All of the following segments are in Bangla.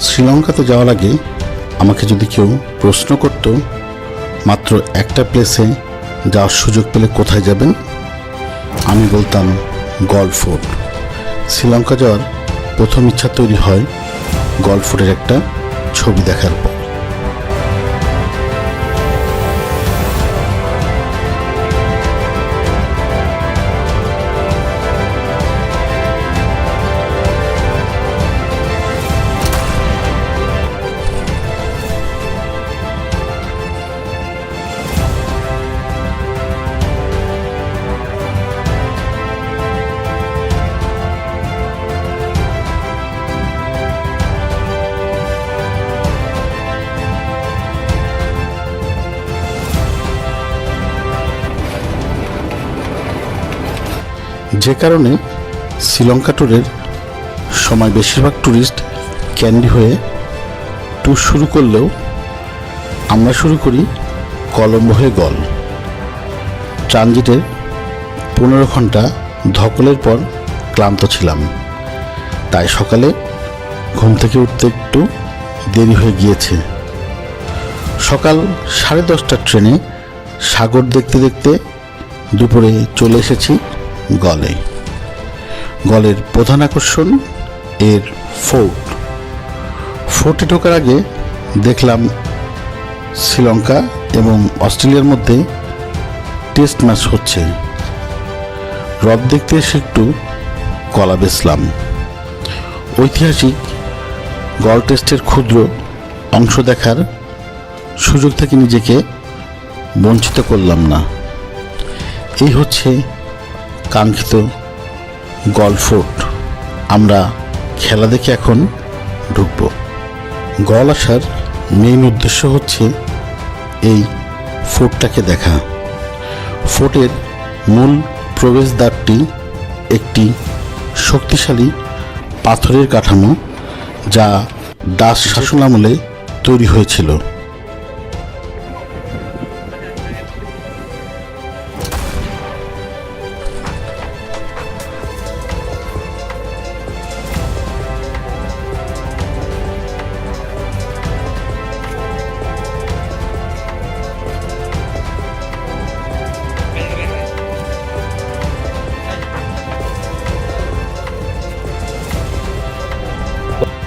শ্রীলঙ্কাতে যাওয়ার আগে আমাকে যদি কেউ প্রশ্ন করত, মাত্র একটা প্লেসে যাওয়ার সুযোগ পেলে কোথায় যাবেন? আমি বলতাম গল্ফ ফোর্ট শ্রীলঙ্কা যাওয়ার প্রথম ইচ্ছা তৈরি হয় গল্ফ ফোর্টের একটা ছবি দেখার পর। যে কারণে শ্রীলঙ্কা ট্যুরের সময় বেশিরভাগ ট্যুরিস্ট ক্যান্ডি হয়ে ট্যুর শুরু করলেও আমরা শুরু করি কলম্বো হয়ে গল। ট্রানজিটের পনেরো ঘণ্টা ধকলের পর ক্লান্ত ছিলাম। তাই সকালে ঘুম থেকে উঠতে একটু দেরি হয়ে গিয়েছে। সকাল সাড়ে দশটার ট্রেনে সাগর দেখতে দেখতে দুপুরে চলে এসেছি গলে। গলের প্রধান আকর্ষণ এর ফোর্ট। ফোর্টে ঢোকার আগে দেখলাম শ্রীলঙ্কা এবং অস্ট্রেলিয়ার মধ্যে টেস্ট ম্যাচ হচ্ছে। রব দেখতে এসে একটু কলা বেসলাম ঐতিহাসিক গল টেস্টের ক্ষুদ্র অংশ দেখার সুযোগ থেকে নিজেকে বঞ্চিত করলাম না। এই হচ্ছে কাঙ্ক্ষিত গল ফোর্ট আমরা খেলা দেখে এখন ঢুকব। গল আসার মেইন উদ্দেশ্য হচ্ছে এই ফোর্টটাকে দেখা। ফোর্টের মূল প্রবেশদ্বারটি একটি শক্তিশালী পাথরের কাঠামো যা দাস শাসনামলে তৈরি হয়েছিল।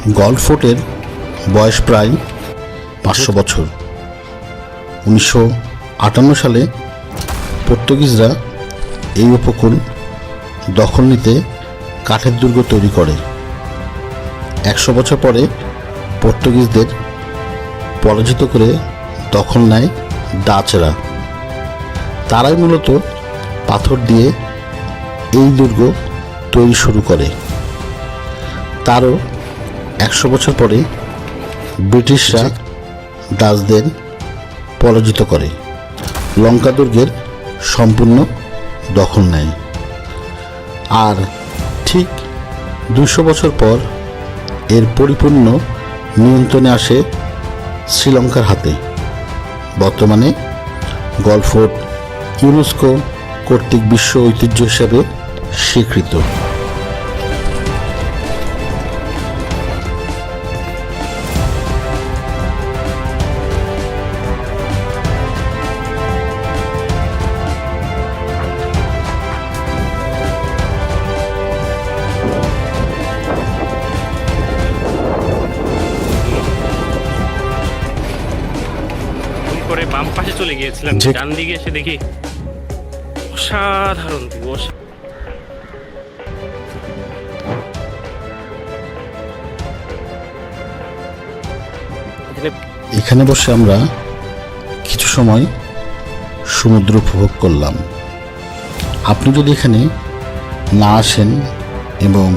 গল্ফ ফোর্টের বয়স প্রায় পাঁচশো বছর। উনিশশো আটান্ন সালে পর্তুগিজরা এই উপকূল দখল নিতে কাঠের দুর্গ তৈরি করে। একশো বছর পরে পর্তুগিজদের পরাজিত করে দখল নেয় ডাচরা। তারাই মূলত পাথর দিয়ে এই দুর্গ তৈরি শুরু করে। তারও একশো বছর পরে ব্রিটিশরা দাসদের পরাজিত করে। লঙ্কা দুর্গের সম্পূর্ণ দখল নেয়। আর ঠিক দুশো বছর পর এর পরিপূর্ণ নিয়ন্ত্রণে আসে শ্রীলঙ্কার হাতে। বর্তমানে গলফোর্ট ইউনেস্কো কর্তৃক বিশ্ব ঐতিহ্য হিসাবে স্বীকৃত। চলে গিয়েছিলাম। ডান দিকে এসে দেখি অসাধারণ এখানে বসে আমরা কিছু সময় সমুদ্র উপভোগ করলাম। আপনি যদি এখানে না আসেন এবং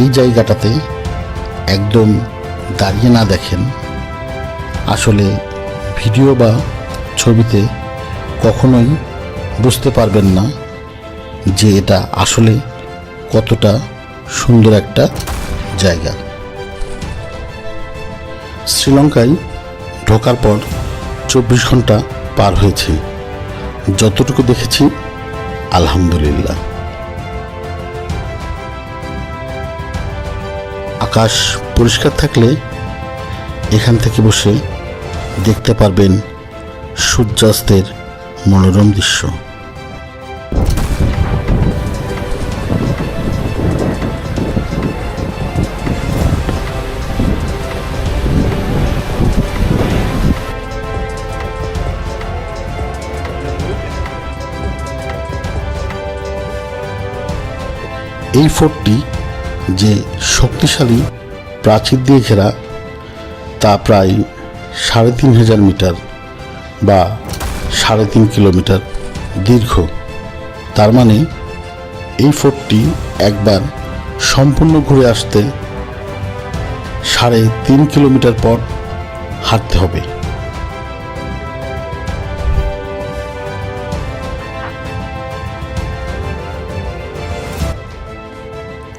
এই জায়গাটাতে একদম দাঁড়িয়ে না দেখেন আসলে ভিডিও বা ছবিতে কখনোই বুঝতে পারবেন না যে এটা আসলে কতটা সুন্দর একটা জায়গা। শ্রীলঙ্কায় ঢোকার পর চব্বিশ ঘণ্টা পার হয়েছে। যতটুকু দেখেছি, আলহামদুলিল্লাহ। আকাশ পরিষ্কার থাকলে এখান থেকে বসে দেখতে পারবেন সূর্যাস্তের মনোরম দৃশ্য। এই ফোর্টটি যে শক্তিশালী প্রাচীর দিয়ে ঘেরা, তা প্রায় সাড়ে তিন হাজার মিটার। বা সাড়ে তিন কিলোমিটার দীর্ঘ। তার মানে এই ফোর্টটি একবার সম্পূর্ণ ঘুরে আসতে সাড়ে তিন কিলোমিটার পর হাঁটতে হবে।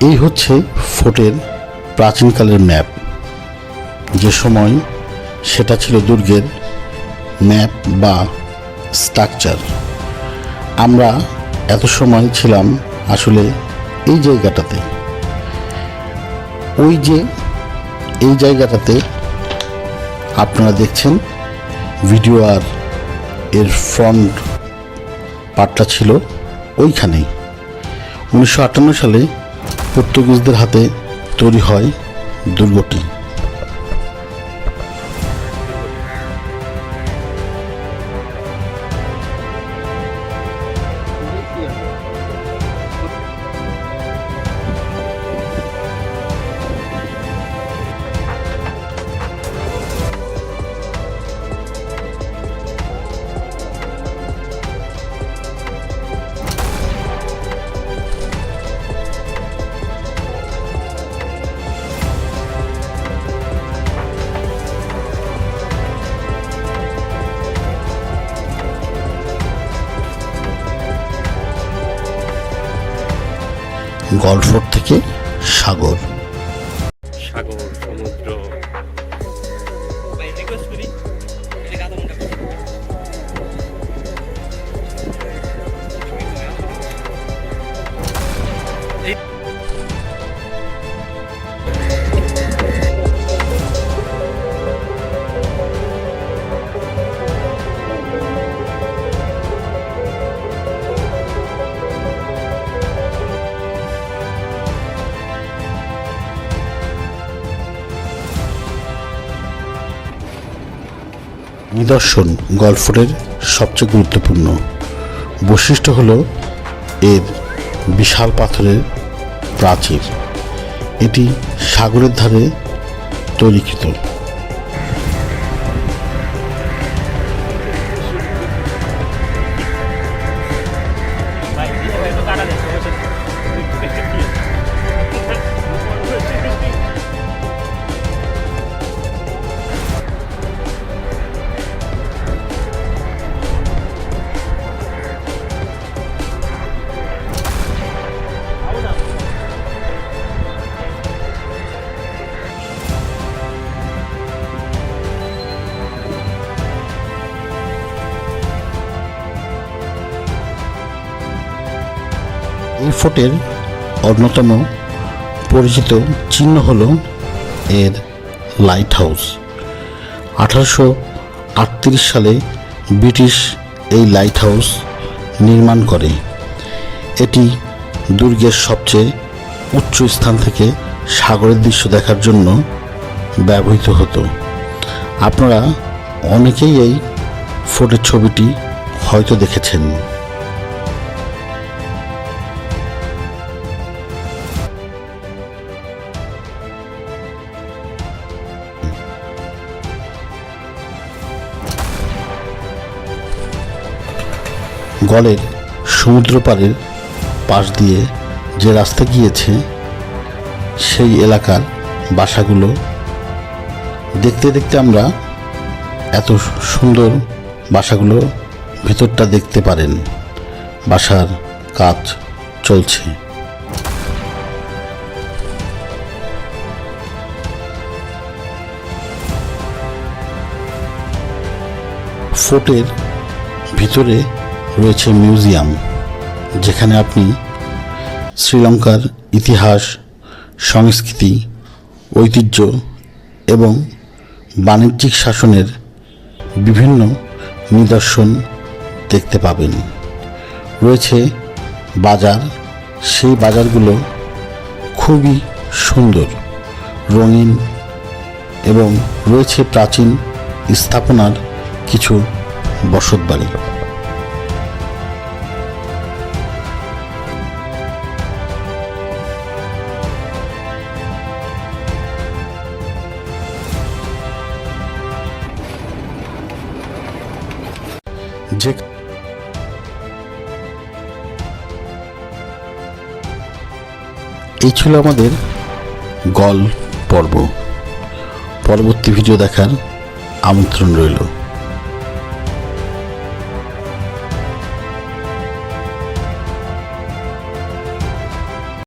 এই হচ্ছে ফোর্টের প্রাচীনকালের ম্যাপ। যে সময় সেটা ছিল দুর্গের ম্যাপ বা স্ট্রাকচার। আমরা এত সময় ছিলাম আসলে এই জায়গাটাতে। ওই যে এই জায়গাটাতে আপনারা দেখছেন ভিডিও আর এর ফ্রন্ট পার্টটা ছিল ওইখানেই। উনিশশো আটান্ন সালে পর্তুগিজদের হাতে তৈরি হয় দুর্গটি। গলফোর্ট থেকে সাগর। সাগর। নিদর্শন গল্ফরের সবচেয়ে গুরুত্বপূর্ণ। বৈশিষ্ট্য হলো এর বিশাল পাথরের প্রাচীর। এটি সাগরের ধারে তৈরিকৃত। এই ফোর্টের অন্যতম পরিচিত চিহ্ন হল এর লাইট হাউস আঠারোশো আটত্রিশ সালে ব্রিটিশ এই লাইট হাউস নির্মাণ করে। এটি দুর্গের সবচেয়ে উচ্চ স্থান থেকে সাগরের দৃশ্য দেখার জন্য ব্যবহৃত হতো। আপনারা অনেকেই এই ফোর্টের ছবিটি হয়তো দেখেছেন। গলের সমুদ্র পাড়ের পাশ দিয়ে যে রাস্তা গিয়েছে, সেই এলাকার বাসাগুলো। দেখতে দেখতে আমরা এত সুন্দর বাসাগুলো ভেতরটা দেখতে পারেন। বাসার কাজ চলছে। ফোর্টের ভিতরে রয়েছে মিউজিয়াম, যেখানে আপনি শ্রীলঙ্কার ইতিহাস, সংস্কৃতি, ঐতিহ্য এবং বাণিজ্যিক শাসনের বিভিন্ন নিদর্শন দেখতে পাবেন। রয়েছে বাজার, সেই বাজারগুলো খুবই সুন্দর, রঙিন এবং রয়েছে প্রাচীন স্থাপনার কিছু বসতবাড়ি। যে এই ছিল আমাদের গল পর্ব। পরবর্তী ভিডিও দেখার আমন্ত্রণ রইল।